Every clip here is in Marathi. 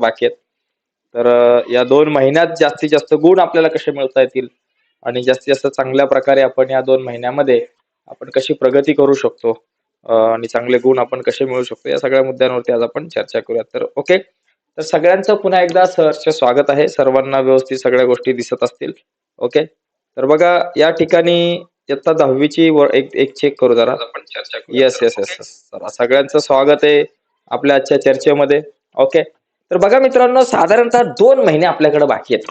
बाकी आहेत. तर या दोन महिन्यात जास्तीत जास्त गुण आपल्याला कसे मिळवता येतील? आणि जास्तीत जास्त चांगल्या प्रकारे आपण या दोन महिन्यामध्ये आपण कशी प्रगती करू शकतो? आणि चांगले गुण आपण कसे मिळवू शकतो? या सगळ्या मुद्द्यांवरती आज आपण चर्चा करूया तर ओके? तर सगळ्यांचं पुन्हा एकदा सहर्ष स्वागत आहे. सर्वांना व्यवस्थित सगळ्या गोष्टी दिसत असतील. ओके? तर बघा या ठिकाणी इयत्ता दहावीची एक एक चेक करू जरा. आपण चर्चा येस येस येस सगळ्यांचं स्वागत आहे आपल्या आजच्या चर्चेमध्ये. ओके? तर बघा मित्रांनो साधारणतः दोन महिने आपल्याकडे बाकी आहेत.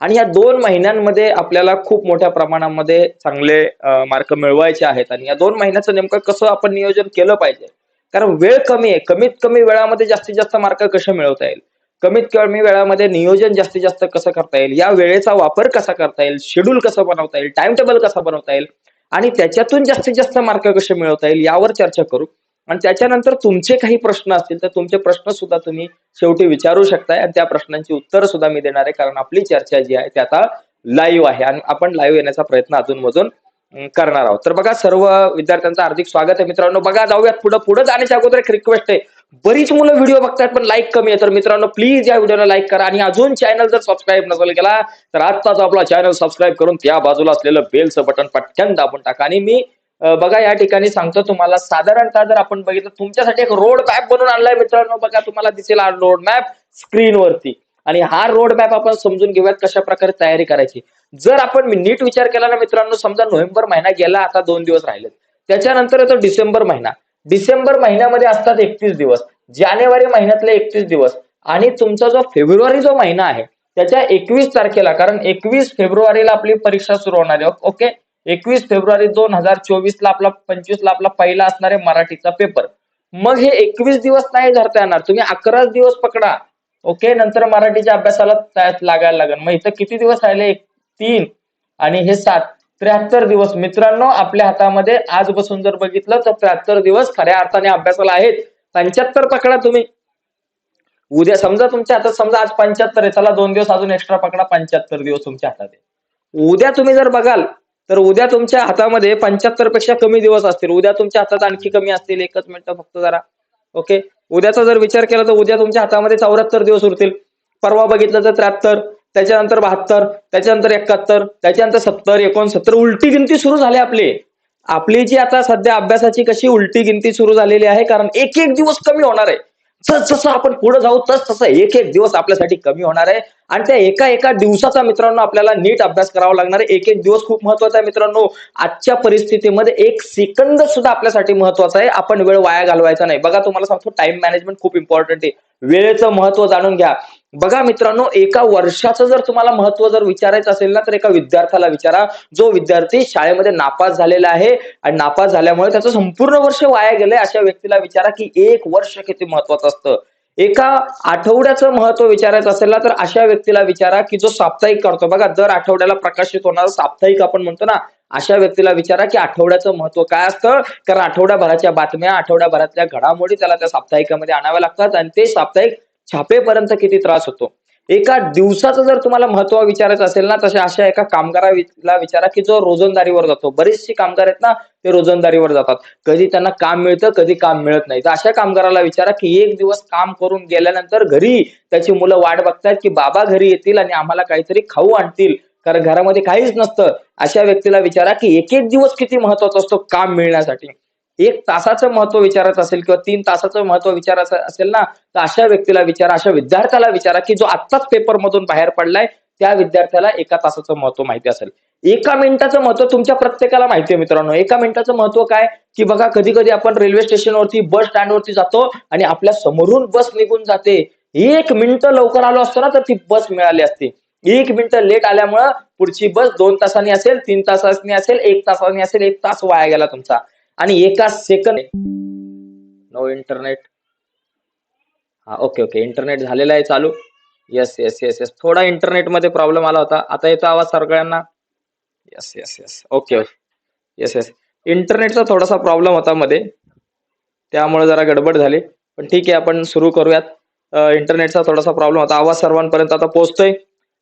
आणि या दोन महिन्यांमध्ये आपल्याला खूप मोठ्या प्रमाणामध्ये चांगले मार्क मिळवायचे आहेत. आणि या दोन महिन्याचं नेमकं कसं आपण नियोजन केलं पाहिजे? कारण वेळ कमी आहे. कमीत कमी वेळामध्ये जास्तीत जास्त मार्क कसे मिळवता येईल? कमीत कमी वेळामध्ये नियोजन जास्तीत जास्त कसं करता येईल? या वेळेचा वापर कसा करता येईल? शेड्यूल कसं बनवता येईल? टाइम टेबल कसा बनवता येईल? आणि त्याच्यातून जास्तीत जास्त मार्क कसे मिळवता येईल? यावर चर्चा करू. आणि त्याच्यानंतर तुमचे काही प्रश्न असतील तर तुमचे प्रश्न सुद्धा तुम्ही शेवटी विचारू शकताय आणि त्या प्रश्नांची उत्तर सुद्धा मी देणार आहे कारण आपली चर्चा जी आहे ती आता लाईव्ह आहे आणि आपण लाईव्ह येण्याचा प्रयत्न अजूनमधून करणार आहोत. तर बघा सर्व विद्यार्थ्यांचं हार्दिक स्वागत आहे. मित्रांनो बघा जाऊयात पुढे. पुढे जाण्याच्या अगोदर एक रिक्वेस्ट आहे. बरीच मुलं व्हिडिओ बघतात पण लाईक कमी आहे. तर मित्रांनो प्लीज या व्हिडिओला लाईक करा आणि अजून चॅनल जर सबस्क्राईब नसेल केला तर आत्ताच आपला चॅनल सबस्क्राईब करून त्या बाजूला असलेलं बेलचं बटन पटकन दाबून टाका. आणि मी बघा या ठिकाणी सांगतो तुम्हाला साधारणतः जर आपण बघितलं तुमच्यासाठी एक रोड मॅप बनवून आणलाय मित्रांनो बघा तुम्हाला दिसेल हा रोड मॅप स्क्रीनवरती आणि हा रोड मॅप आपण समजून घेऊयात कशा प्रकारे तयारी करायची. जर आपण नीट विचार केला ना मित्रांनो समजा नोव्हेंबर महिना गेला आता दोन दिवस राहिलेत. त्याच्यानंतर येतो डिसेंबर महिना. डिसेंबर महिन्यामध्ये असतात एकतीस दिवस. जानेवारी महिन्यातले एकतीस दिवस. आणि तुमचा जो फेब्रुवारी जो महिना आहे त्याच्या एकवीस तारखेला कारण एकवीस फेब्रुवारीला आपली परीक्षा सुरू होणार आहे ओके? एकवीस फेब्रुवारी दोन हजार चोवीस ला आपला पंचवीस ला आपला पहिला असणार आहे मराठीचा पेपर मग हे एकवीस दिवस नाही धरता येणार. तुम्ही अकराच दिवस पकडा. ओके नंतर मराठीच्या अभ्यासाला त्यात लागायला लागेल. मग इथं किती दिवस राहिले? तीन आणि हे सात. त्र्याहत्तर दिवस. मित्रांनो आपल्या हातामध्ये आज बसून जर बघितलं तर त्र्याहत्तर दिवस खऱ्या अर्थाने अभ्यासाला आहेत. पंच्याहत्तर पकडा तुम्ही. उद्या समजा तुमच्या हातात समजा आज पंच्याहत्तर आहे. चला दोन दिवस अजून एक्स्ट्रा पकडा. पंच्याहत्तर दिवस तुमच्या हातात आहे. उद्या तुम्ही जर बघाल तर उद्या तुमच्या हातामध्ये पंच्याहत्तरपेक्षा कमी दिवस असतील. उद्या तुमच्या हातात आणखी कमी असतील. एकच मिनिट फक्त जरा. ओके? उद्याचा जर विचार केला तर उद्या तुमच्या हातामध्ये चौऱ्याहत्तर दिवस उरतील. परवा बघितलं तर त्र्याहत्तर त्याच्यानंतर बहात्तर त्याच्यानंतर एकाहत्तर त्याच्यानंतर सत्तर एकोणसत्तर. उलटी गिनती सुरू झाली आपली. आपली जी आता सध्या अभ्यासाची कशी उलटी गिनती सुरू झालेली आहे कारण एक एक दिवस कमी होणार आहे. जस जसं आपण पुढे जाऊ तस तसं एक एक दिवस आपल्यासाठी कमी होणार आहे. आणि त्या एका एका दिवसाचा मित्रांनो आपल्याला नीट अभ्यास करावा लागणार आहे. एक एक दिवस खूप महत्त्वाचा आहे मित्रांनो. आजच्या परिस्थितीमध्ये एक सेकंद सुद्धा आपल्यासाठी महत्त्वाचा आहे. आपण वेळ वाया घालवायचा नाही. बघा तुम्हाला सांगतो टाइम मॅनेजमेंट खूप इम्पॉर्टंट आहे. वेळेचं महत्त्व जाणून घ्या. बघा मित्रांनो एका वर्षाचं जर तुम्हाला महत्त्व जर विचारायचं असेल ना तर एका विद्यार्थ्याला विचारा. जो विद्यार्थी शाळेमध्ये नापास झालेला आहे आणि नापास झाल्यामुळे त्याचं संपूर्ण वर्ष वाया गेलंय अशा व्यक्तीला विचारा की एक वर्ष किती महत्वाचं असतं. एका आठवड्याचं महत्त्व विचारायचं असेल ना तर अशा व्यक्तीला विचारा की जो साप्ताहिक करतो. बघा दर आठवड्याला प्रकाशित होणारा साप्ताहिक आपण म्हणतो ना अशा व्यक्तीला विचारा की आठवड्याचं महत्त्व काय असतं? कारण आठवड्याभराच्या बातम्या आठवड्याभरातल्या घडामोडी त्याला त्या साप्ताहिकामध्ये आणाव्या लागतात आणि ते साप्ताहिक छापेपर्यंत किती त्रास होतो? एका दिवसाचं जर तुम्हाला महत्त्व विचारायचं असेल ना तशा अशा एका कामगाराला विचारा की जो रोजंदारीवर जातो. बरेचसे कामगार आहेत ना ते रोजंदारीवर जातात. कधी त्यांना काम मिळतं कधी काम मिळत नाही. तर अशा कामगाराला विचारा की एक दिवस काम करून गेल्यानंतर घरी त्याची मुलं वाट बघतात की बाबा घरी येतील आणि आम्हाला काहीतरी खाऊ आणतील. कारण घरामध्ये काहीच नसतं. अशा व्यक्तीला विचारा की एक एक दिवस किती महत्त्वाचा असतो काम मिळण्यासाठी. एक तासाचं महत्त्व विचारायचं असेल किंवा तीन तासाचं महत्त्व विचारायचं असेल ना तर अशा व्यक्तीला विचारा अशा विद्यार्थ्याला विचारा की जो आत्ताच पेपर मधून बाहेर पडलाय त्या विद्यार्थ्याला एका तासाचं महत्त्व माहिती असेल. एका मिनिटाचं महत्त्व तुमच्या प्रत्येकाला माहिती आहे मित्रांनो. एका मिनिटाचं महत्त्व काय? की बघा कधी कधी आपण रेल्वे स्टेशनवरती बस स्टँडवरती जातो आणि आपल्या समोरून बस निघून जाते. एक मिनिट लवकर आलो असतो ना तर ती बस मिळाली असती. एक मिनिट लेट आल्यामुळं पुढची बस दोन तासांनी असेल तीन तासांनी असेल एक तासांनी असेल एक तास वाया गेला तुमचा. आणि एका सेकंद नो इंटरनेट हा ओके ओके इंटरनेट झालेला आहे चालू. येस येस येस येस थोडा इंटरनेटमध्ये प्रॉब्लेम आला होता. आता येतो आवाज सगळ्यांना yes yes yes okay yes yes इंटरनेटचा थोडासा प्रॉब्लेम होता मध्ये. त्यामुळे जरा गडबड झाली. पण ठीक आहे आपण सुरू करूयात. इंटरनेटचा थोडासा प्रॉब्लेम होता. आवाज सर्वांपर्यंत आता पोहोचतोय.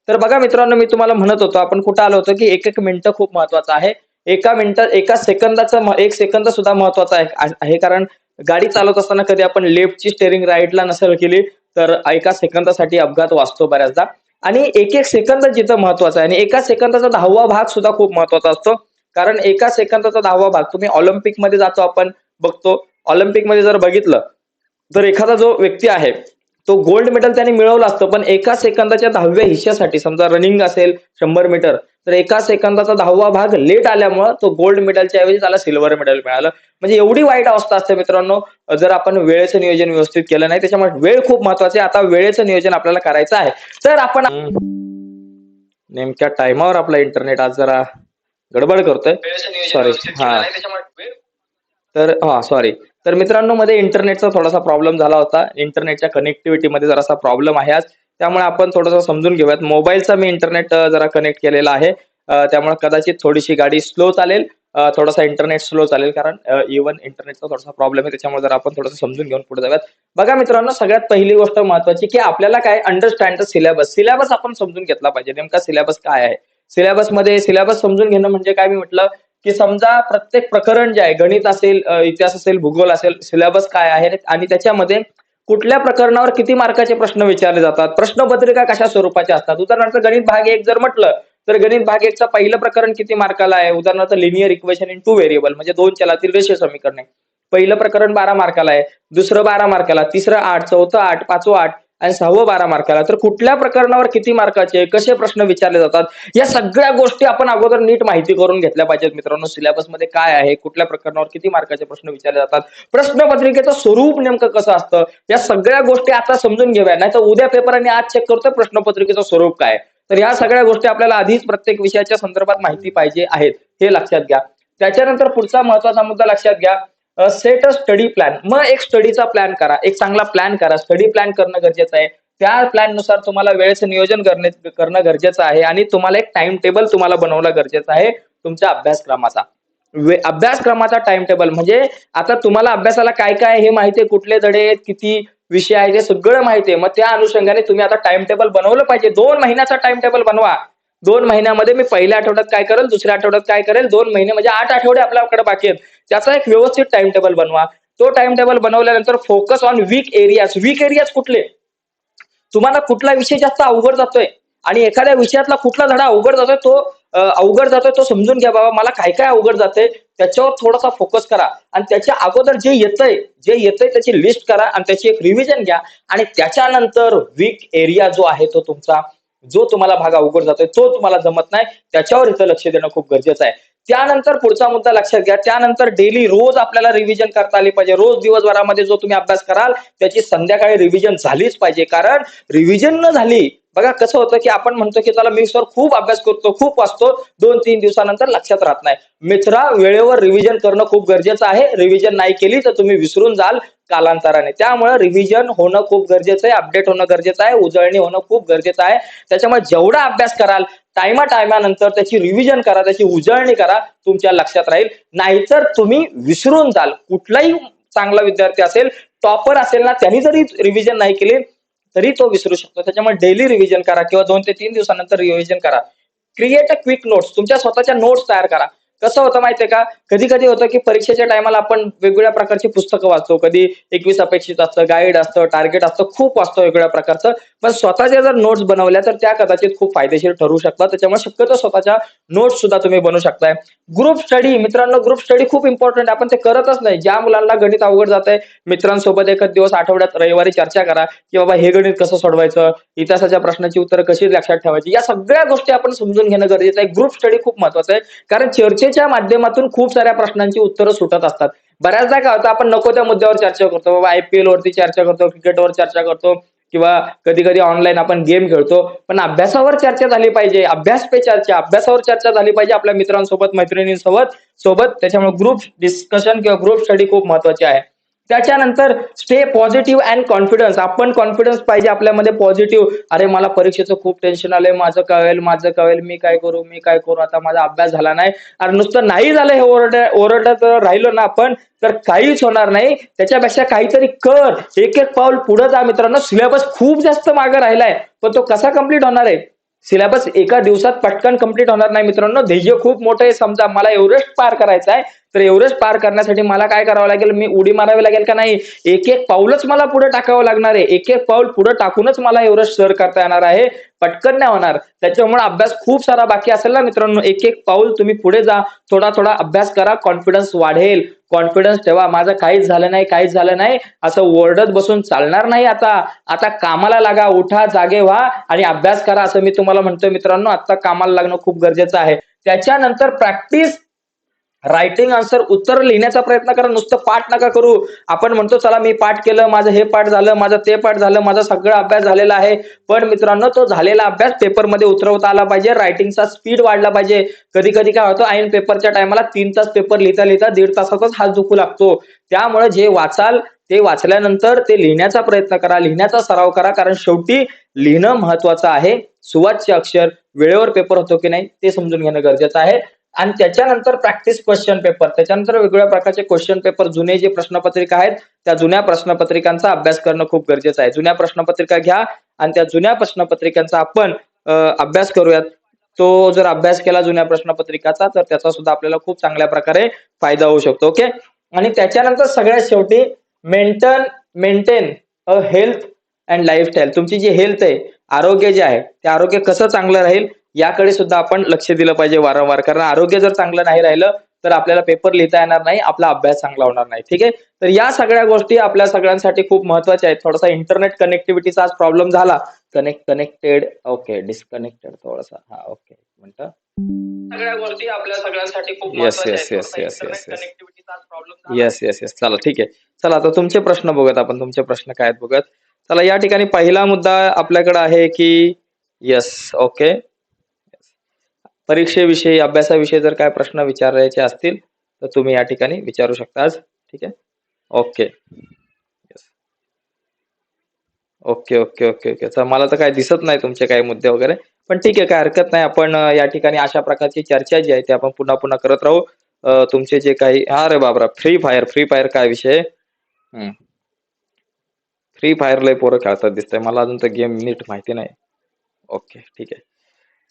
तर बघा मित्रांनो मी तुम्हाला म्हणत होतो आपण कुठं आलो होतो की एक एक मिनिटं खूप महत्वाचं आहे. एका मिनिटात एका सेकंदाचं एक सेकंद सुद्धा महत्त्वाचा आहे. कारण गाडी चालवत असताना कधी आपण लेफ्टची स्टेअरिंग राईटला नसेल केली तर एका सेकंदासाठी अपघात वाचतो बऱ्याचदा. आणि एक एक सेकंद जिथं महत्त्वाचा आहे आणि एका सेकंदाचा दहावा भाग सुद्धा खूप महत्त्वाचा असतो. कारण एका सेकंदाचा दहावा भाग तुम्ही ऑलिम्पिकमध्ये जातो आपण बघतो. ऑलिम्पिकमध्ये जर बघितलं तर एखादा जो व्यक्ती आहे तो गोल्ड मेडल त्याने मिळवलं असतं पण एका सेकंदाच्या दहाव्या हिश्श्यासाठी समजा रनिंग असेल शंभर मीटर तर एका सेकंदाचा दहावा भाग लेट आल्यामुळं तो गोल्ड मेडलच्या ऐवजी त्याला सिल्वर मेडल मिळालं. म्हणजे एवढी वाईट अवस्था असते मित्रांनो जर आपण वेळेचं नियोजन व्यवस्थित केलं नाही त्याच्यामुळे वेळ खूप महत्वाची आहे. आता वेळेचं नियोजन आपल्याला करायचं आहे. तर आपण नेमक्या टायमावर आपला इंटरनेट आज जरा गडबड करतोय. सॉरी हा. तर हा सॉरी तर मित्रांनो मध्ये इंटरनेटचा थोडासा प्रॉब्लेम झाला होता. इंटरनेटच्या कनेक्टिव्हिटी मध्ये जरासा प्रॉब्लेम आहे आज. त्यामुळे आपण थोडंसं समजून घेऊयात. मोबाईलचा मी इंटरनेट जरा कनेक्ट केलेला आहे. त्यामुळे कदाचित थोडीशी गाडी स्लो चालेल. थोडासा इंटरनेट स्लो चालेल कारण इव्हन इंटरनेटचा थोडासा प्रॉब्लेम आहे. त्याच्यामुळे जर आपण थोडंसं समजून घेऊन पुढे जाऊयात. बघा मित्रांनो सगळ्यात पहिली गोष्ट महत्वाची की आपल्याला काय अंडरस्टँड सिलेबस सिलेबस आपण समजून घेतला पाहिजे. नेमका सिलेबस काय आहे? सिलेबसमध्ये सिलेबस समजून घेणं म्हणजे काय? मी म्हटलं की समजा प्रत्येक प्रकरण जे आहे गणित असेल इतिहास असेल भूगोल असेल सिलेबस काय आहे आणि त्याच्यामध्ये कुठल्या प्रकरणावर किती मार्काचे प्रश्न विचारले जातात प्रश्नपत्रिका कशा स्वरूपाच्या असतात? उदाहरणार्थ गणित भाग एक जर म्हटलं तर गणित भाग एकचं पहिलं प्रकरण किती मार्काला आहे? उदाहरणार्थ linear equation in two variable म्हणजे दोन चलातील रेषीय समीकरणे. पहिलं प्रकरण बारा मार्काला आहे दुसरं बारा मार्काला तिसरं आठ चौथं आठ पाचवं आठ आणि सहावं बारा मार्काला. तर कुठल्या प्रकरणावर किती मार्काचे कसे प्रश्न विचारले जातात या सगळ्या गोष्टी आपण अगोदर नीट माहिती करून घेतल्या पाहिजेत मित्रांनो. सिलेबसमध्ये काय आहे कुठल्या प्रकरणावर किती मार्काचे प्रश्न विचारले जातात प्रश्नपत्रिकेचं स्वरूप नेमकं कसं असतं या सगळ्या गोष्टी आता समजून घेऊया. नाही तर उद्या पेपर आणि आज चेक करतोय प्रश्नपत्रिकेचं स्वरूप काय तर या सगळ्या गोष्टी आपल्याला आधीच प्रत्येक विषयाच्या संदर्भात माहिती पाहिजे आहेत हे लक्षात घ्या. त्याच्यानंतर पुढचा महत्त्वाचा मुद्दा लक्षात घ्या. सेट अ स्टडी प्लॅन मग एक स्टडीचा प्लॅन करा. एक चांगला प्लॅन करा. स्टडी प्लॅन करणं गरजेचं आहे. त्या प्लॅननुसार तुम्हाला वेळेचं नियोजन करणे करणं गरजेचं आहे आणि तुम्हाला एक टाइम टेबल तुम्हाला बनवणं गरजेचं आहे तुमच्या अभ्यासक्रमाचा. अभ्यासक्रमाचा टाइम टेबल म्हणजे आता तुम्हाला अभ्यासाला काय काय हे माहिती आहे कुठले धडे आहेत किती विषय आहेत हे सगळं माहिती आहे. मग त्या अनुषंगाने तुम्ही आता टाइम टेबल बनवलं पाहिजे. दोन महिन्याचा टाइम टेबल बनवा. दोन महिन्यामध्ये मी पहिल्या आठवड्यात काय करेल दुसऱ्या आठवड्यात काय करेल दोन महिने म्हणजे आठ आठवडे आपल्याकडे बाकी आहेत. त्याचा एक व्यवस्थित टाइम टेबल बनवा. तो टाइम टेबल बनवल्यानंतर focus on weak areas weak areas कुठले? तुम्हाला कुठला विषय जास्त अवघड जातोय? आणि एखाद्या विषयातला कुठला धडा अवघड जातोय तो अवघड जातोय तो समजून घ्या बाबा मला काय काय अवघड जाते त्याच्यावर थोडासा फोकस करा. आणि त्याच्या अगोदर जे येतंय जे येतंय त्याची लिस्ट करा आणि त्याची एक रिव्हिजन घ्या. आणि त्याच्यानंतर वीक एरिया जो आहे तो तुमचा जो तुम्हाला भाग अवघड जातोय तो तुम्हाला जमत नाही त्याच्यावर इथं लक्ष देणं खूप गरजेचं आहे. त्यानंतर पुढचा मुद्दा लक्षात घ्या. त्यानंतर डेली रोज आपल्याला रिव्हिजन करता आली पाहिजे. रोज दिवसभरामध्ये जो तुम्ही अभ्यास कराल त्याची संध्याकाळी रिव्हिजन झालीच पाहिजे. कारण रिव्हिजन न झाली बघा कसं होतं की आपण म्हणतो की त्याला मी सर खूप अभ्यास करतो खूप वाचतो दोन तीन दिवसानंतर लक्षात राहत नाही. मित्रा वेळेवर रिव्हिजन करणं खूप गरजेचं आहे. रिव्हिजन नाही केली तर तुम्ही विसरून जाल कालांतराने. त्यामुळे रिव्हिजन होणं खूप गरजेचं आहे अपडेट होणं गरजेचं आहे उजळणी होणं खूप गरजेचं आहे. त्याच्यामुळे जेवढा अभ्यास कराल टायमा टायमानंतर त्याची रिव्हिजन करा त्याची उजळणी करा तुमच्या लक्षात राहील. नाहीतर तुम्ही विसरून जाल. कुठलाही चांगला विद्यार्थी असेल टॉपर असेल ना त्यांनी जरी रिव्हिजन नाही केली तरी तो विसरू शकतो. त्याच्यामुळे डेली रिव्हिजन करा किंवा दोन ते तीन दिवसानंतर रिव्हिजन करा. क्रिएट अ क्विक नोट्स तुमच्या स्वतःच्या नोट्स तयार करा. कसं होतं माहितीये का? कधी कधी होतं की परीक्षेच्या टायमाला आपण वेगवेगळ्या प्रकारची पुस्तकं वाचतो. कधी एकवीस अपेक्षित असतं गाईड असतं टार्गेट असतं खूप वाचतो वेगवेगळ्या प्रकारचं. पण स्वतःच्या जर नोट्स बनवल्या तर त्या कदाचित खूप फायदेशीर ठरू शकतात. त्याच्यामुळे शक्यतो स्वतःच्या नोट्स सुद्धा तुम्ही बनवू शकताय. ग्रुप स्टडी मित्रांनो ग्रुप स्टडी खूप इम्पॉर्टंट आहे. आपण ते करतच नाही. ज्या मुलांना गणित अवघड जात आहे मित्रांसोबत एकच दिवस आठवड्यात रविवारी चर्चा करा की बाबा हे गणित कसं सोडवायचं इतिहासाच्या प्रश्नाची उत्तरं कशी लक्षात ठेवायची या सगळ्या गोष्टी आपण समजून घेणं गरजेचं आहे. ग्रुप स्टडी खूप महत्वाचं आहे. कारण चर्चेच्या माध्यमातून खूप साऱ्या प्रश्नांची उत्तरं सुटत असतात. बऱ्याचदा काय होतं आपण नको त्या मुद्द्यावर चर्चा करतो. बाबा आयपीएल वरती चर्चा करतो क्रिकेटवर चर्चा करतो किंवा कधी कधी ऑनलाईन आपण गेम खेळतो. पण अभ्यासावर चर्चा झाली पाहिजे. अभ्यास पे चर्चा अभ्यासावर चर्चा झाली पाहिजे आपल्या मित्रांसोबत मैत्रिणींसोबत. सोबत त्याच्यामुळे ग्रुप डिस्कशन किंवा ग्रुप स्टडी खूप महत्वाची आहे. त्याच्यानंतर स्टे पॉझिटिव्ह अँड कॉन्फिडन्स आपण कॉन्फिडन्स पाहिजे आपल्यामध्ये पॉझिटिव्ह अरे मला परीक्षेचं खूप टेन्शन आलंय. माझं कळेल माझं कळेल. मी काय करू मी काय करू? आता माझा अभ्यास झाला नाही. अरे नुसतं नाही झालं हे ओरड ओरडत राहिलो ना आपण. तर काहीच होणार नाही. त्याच्यापेक्षा काहीतरी कर. एक एक पाऊल पुढे जा मित्रांनो. सिलेबस खूप जास्त मागे राहिलाय. पण तो कसा कंप्लीट होणार आहे? सिलेबस एका दिवसात पटकन कंप्लीट होणार नाही मित्रांनो. ध्येय खूप मोठं आहे. समजा मला एव्हरेस्ट पार करायचं आहे तर एव्हरेस्ट पार करण्यासाठी मला काय करावं लागेल? मी उडी मारावी लागेल का नाही? एक एक पाऊलच मला पुढे टाकावं लागणार आहे. एक एक पाऊल पुढे टाकूनच मला एव्हरेस्ट सर करता येणार आहे. पटकन नाही होणार. त्याच्यामुळे अभ्यास खूप सारा बाकी असेल ना मित्रांनो. एक एक पाऊल तुम्ही पुढे जा. थोडा थोडा अभ्यास करा. कॉन्फिडन्स वाढेल. कॉन्फिडन्स ठेवा. माझं काहीच झालं नाही काहीच झालं नाही. असं ओरडत बसून चालणार नाही आता. आता कामाला लागा. उठा जागे व्हा आणि अभ्यास करा. असं मी तुम्हाला म्हणतोय मित्रांनो. आता कामाला लागणं खूप गरजेचं आहे. त्याच्यानंतर प्रॅक्टिस रायटिंग आन्सर उत्तर लिहिण्याचा प्रयत्न करा नुसतं पाठ नका करू. आपण म्हणतो चला मी पाठ केलं माझं हे पाठ झालं माझं ते पाठ झालं माझा सगळा अभ्यास झालेला आहे. पण मित्रांनो तो झालेला अभ्यास पेपरमध्ये उतरवता आला पाहिजे रायटिंगचा स्पीड वाढला पाहिजे. कधी कधी काय होतं ऐन पेपरच्या टायमाला तीन तास पेपर लिहिता लिहिता दीड तासातच हात दुखू लागतो. त्यामुळे जे वाचाल ते वाचल्यानंतर ते लिहिण्याचा प्रयत्न करा लिहिण्याचा सराव करा कारण शेवटी लिहिणं महत्वाचं आहे. सुवाच्य अक्षर वेळेवर पेपर होतो की नाही ते समजून घेणं गरजेचं आहे. आणि त्याच्यानंतर प्रॅक्टिस क्वेश्चन पेपर त्याच्यानंतर वेगवेगळ्या प्रकारचे क्वेश्चन पेपर जुने जे प्रश्नपत्रिका आहेत त्या जुन्या प्रश्नपत्रिकांचा अभ्यास करणं खूप गरजेचं आहे. जुन्या प्रश्नपत्रिका घ्या आणि त्या जुन्या प्रश्नपत्रिकांचा आपण अभ्यास करूयात. तो जर अभ्यास केला जुन्या प्रश्नपत्रिकाचा तर त्याचा सुद्धा आपल्याला खूप चांगल्या प्रकारे फायदा होऊ शकतो ओके? आणि त्याच्यानंतर सगळ्यात शेवटी maintain maintain a health and lifestyle तुमची जी हेल्थ आहे आरोग्य जे आहे ते आरोग्य कसं चांगलं राहील? याकडे सुद्धा आपण लक्ष दिलं पाहिजे वारंवार. कारण आरोग्य जर चांगलं नाही राहिलं तर आपल्याला पेपर लिहिता येणार नाही आपला अभ्यास चांगला होणार नाही. ठीक आहे? तर या सगळ्या गोष्टी आपल्या सगळ्यांसाठी खूप महत्त्वाच्या आहेत. थोडासा इंटरनेट कनेक्टिव्हिटीचा आज प्रॉब्लेम झाला. कनेक्ट कनेक्टेड ओके डिस्कनेक्टेड थोडासा. हा ओके म्हणतं सगळ्या गोष्टी आपल्या सगळ्यांसाठी खूप connectivity चा आज problem झाला. येस येस येस चला ठीक आहे. चला आता तुमचे प्रश्न बघूयात आपण. तुमचे प्रश्न काय आहेत बघत चला या ठिकाणी पहिला मुद्दा आपल्याकडे आहे की येस ओके परीक्षेविषयी अभ्यासाविषयी जर काय प्रश्न विचारायचे असतील तर तुम्ही या ठिकाणी विचारू शकता आज. ठीक आहे? Okay. Okay okay okay okay. तर मला तर काय दिसत नाही तुमचे काही मुद्दे वगैरे. पण ठीक आहे काय हरकत नाही. आपण या ठिकाणी अशा प्रकारची चर्चा जी आहे ती आपण पुन्हा पुन्हा करत राहू. तुमचे जे काही हा रे बाबरा फ्री फायर फ्री फायर काय विषय? फ्री फायर लय पोरं खेळतात दिसतंय. मला अजून तर गेम नीट माहिती नाही. ओके ठीक आहे.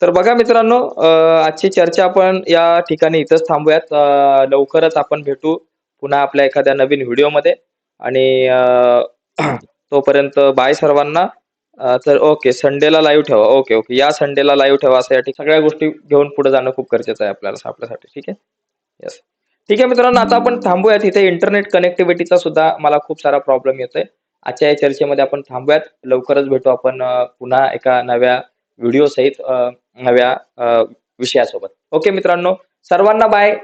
तर बघा मित्रांनो आजची चर्चा आपण या ठिकाणी इथंच थांबूयात. लवकरच आपण भेटू पुन्हा आपल्या एखाद्या नवीन व्हिडिओमध्ये. आणि तोपर्यंत बाय सर्वांना. तर ओके संडेला लाईव्ह ठेवा. Okay okay. या संडेला लाईव्ह ठेवा असं या ठिकाणी सगळ्या गोष्टी घेऊन पुढे जाणं खूप गरजेचं आहे आपल्याला आपल्यासाठी. ठीक आहे? येस ठीक आहे मित्रांनो आता आपण थांबूयात. इथे इंटरनेट कनेक्टिव्हिटीचा सुद्धा मला खूप सारा प्रॉब्लेम येतोय. आजच्या या चर्चेमध्ये आपण थांबूयात. लवकरच भेटू आपण पुन्हा एका नव्या व्हिडिओ सहित. नव्या विषयासोबत. ओके मित्रांनो सर्वांना बाय